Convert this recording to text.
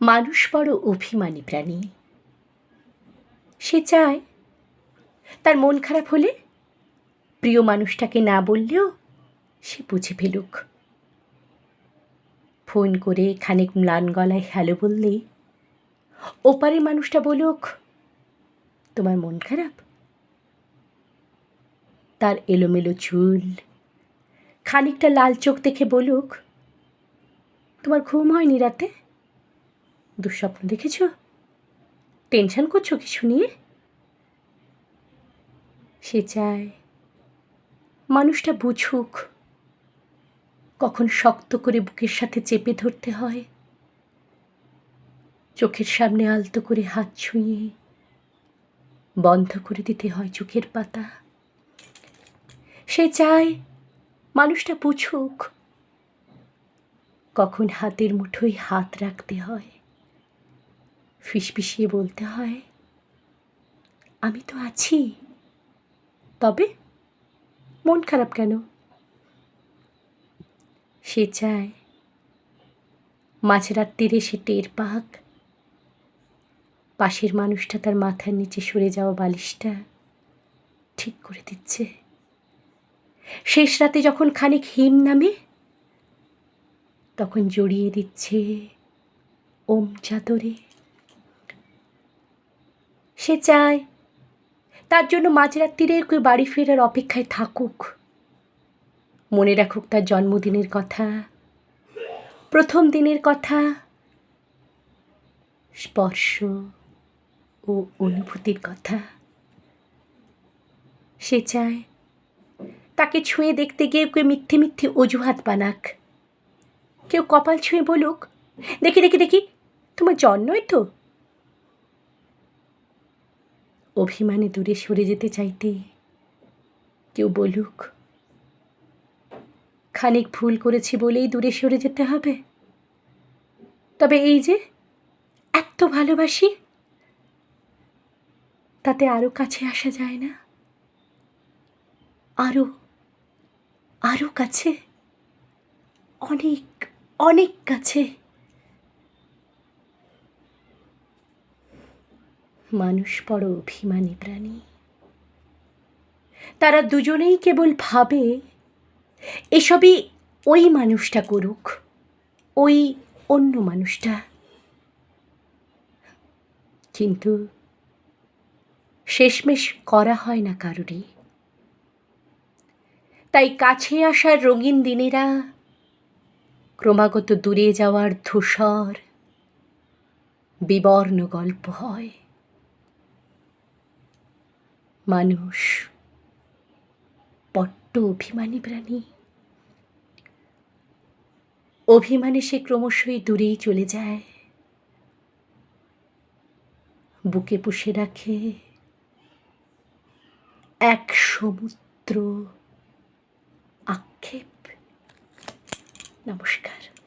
মানুষ বড় অভিমানী প্রাণী। সে চায় তার মন খারাপ হলে প্রিয় মানুষটাকে না বললেও সে বুঝে ফেলুক। ফোন করে খানিক ম্লান গলায় হ্যালো বললেই ওপারের মানুষটা বলুক, তোমার মন খারাপ? তার এলোমেলো চুল খানিকটা লাল চোখ দেখে বলুক, তোমার ঘুম হয়নি রাতে? দুঃস্বপ্ন দেখেছ? টেনশন করছ কিছু নিয়ে? সে চায় মানুষটা বুঝুক, কখন শক্ত করে বুকের সাথে চেপে ধরতে হয়, চোখের সামনে আলতো করে হাত ছুঁয়ে বন্ধ করে দিতে হয় চোখের পাতা। সে চায় মানুষটা বুঝুক, কখন হাতের মুঠোয় হাত রাখতে হয়। ফিসফিসিয়ে বলতে হয়, আমি তো আছি, তবে মন খারাপ কেন? সে চায় মাঝরাত্রিরে সে টের পাক, পাশের মানুষটা তার মাথার নিচে সরে যাওয়া বালিশটা ঠিক করে দিচ্ছে। শেষ রাতে যখন খানিক হিম নামে, তখন জড়িয়ে দিচ্ছে ওম চাদরে। সে চায়। তার জন্য মাঝরাত্রিরে কেউ বাড়ি ফেরার অপেক্ষায় থাকুক। মনে রাখুক তার জন্মদিনের কথা, প্রথম দিনের কথা, স্পর্শ ও অনুভূতির কথা। সে চায় তাকে ছুঁয়ে দেখতে গিয়ে কেউ মিথ্যে মিথ্যে অজুহাত বানাক। কেউ কপাল ছুঁয়ে বলুক, দেখি দেখি দেখি, তোমার জন্মই তো। অভিমানে দূরে সরে যেতে চাইতে কেউ বলুক, খানিক ভুল করেছি বলেই দূরে সরে যেতে হবে। তবে এই যে এত ভালোবাসি, তাতে আরও কাছে আসা যায় না? আরও আরও কাছে, অনেক অনেক কাছে মানুষ বড় অভিমানী প্রাণী। তারা দুজনেই কেবল ভাবে, এসবই ওই মানুষটা করুক, ওই অন্য মানুষটা। কিন্তু শেষমেশ করা হয় না কারোরই। তাই কাছে আসার রঙিন দিনেরা, ক্রমাগত দূরে যাওয়ার ধূসর, বিবর্ণ গল্প হয়। মানুষ। বড্ড অভিমানী প্রাণী। অভিমানে সে ক্রমশই দূরেই চলে যায়। বুকে পুষে রাখে এক সমুদ্র আক্ষেপ। নমস্কার।